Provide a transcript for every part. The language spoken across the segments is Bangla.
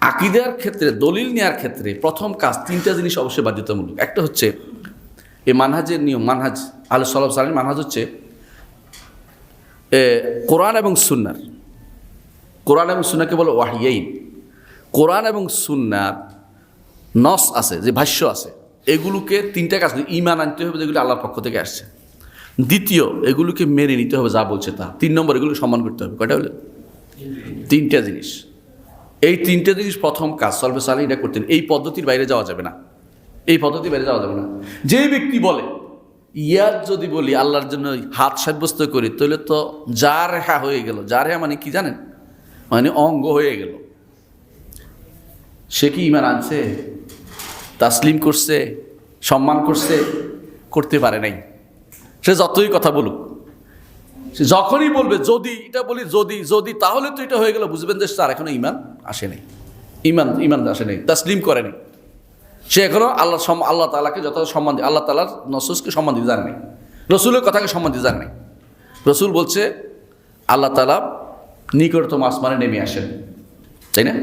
আকিদার ক্ষেত্রে, দলিল নেওয়ার ক্ষেত্রে প্রথম কাজ তিনটা জিনিস অবশ্যই বাধ্যতামূলক। একটা হচ্ছে, এই মানহাজের নিয়ম, মানহাজ আলু সাল্লাহ সালাম মানহাজ হচ্ছে কোরআন এবং সুন্নার। কোরআন এবং সুন্নাকে বলে ওয়াহিয়াইন। কোরআন এবং সুন্নার নস আছে, যে ভাষ্য আছে, এগুলোকে তিনটা কাজ ইমান আনতে হবে, যেগুলো আল্লাহর পক্ষ থেকে আসছে। দ্বিতীয়, এগুলোকে মেনে নিতে হবে, যা বলছে তা। তিন নম্বর, এগুলোকে সম্মান করতে হবে। কয়টা হলে? তিনটা জিনিস। এই তিনটে জিনিস প্রথম কাজ, সলভে সালি এটা করতেন এই পদ্ধতির বাইরে যাওয়া যাবে না। এই পদ্ধতির বাইরে যাওয়া যাবে না। যেই ব্যক্তি বলে ইয়ার যদি বলি, আল্লাহর জন্য হাত সাব্যস্ত করি, তাহলে তো যার হ্যাঁ হয়ে গেল। যার হ্যাঁ মানে কি জানেন? মানে অঙ্গ হয়ে গেল। সে কি ইমান আনছে? তাসলিম করছে, সম্মান করছে, করতে পারে নাই। সে যতই কথা বলুক সে যখনই বলবে, যদি, এটা বলি, যদি যদি, তাহলে তো এটা হয়ে গেল, বুঝবেন যে তার এখনও ইমান আসে নাই। ইমান ইমান আসে নাই, তাসলিম করে নাই। সে এখনও আল্লাহ আল্লাহ তালাকে যত সম্মান আল্লাহ তালার নসুসকে সম্মান দিতে জানে নাই। রসুলের কথাকে সম্মান দিতে জানে নাই। রসুল বলছে, আল্লাহ তালা নিকটতম আসমানে নেমে আসেন। তাই না?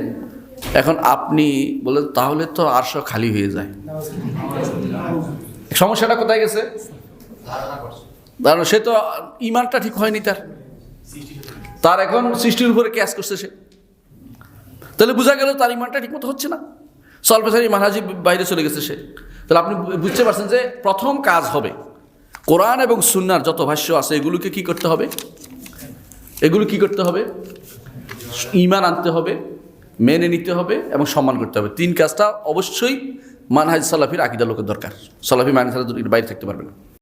এখন আপনি বলেন, তাহলে তো আরশো খালি হয়ে যায়। সমস্যাটা কোথায় গেছে? কারণ সে তো ইমানটা ঠিক হয়নি তার। তার এখন সৃষ্টির উপরে ক্যাশ করছে সে। তাহলে বোঝা গেল তার ইমানটা ঠিকমতো হচ্ছে না। সলপেশারি মাহাজি বাইরে চলে গেছে সে। তাহলে আপনি বুঝতে পারছেন যে প্রথম কাজ হবে কোরআন এবং সুন্নার যত ভাষ্য আছে, এগুলোকে কি করতে হবে? এগুলো কি করতে হবে? ইমান আনতে হবে, মেনে নিতে হবে এবং সম্মান করতে হবে। তিন কাজটা অবশ্যই মানহাজ সালাফির আকিদা লোকের দরকার। সালাফি মানহাজ বাইরে থাকতে পারবে না।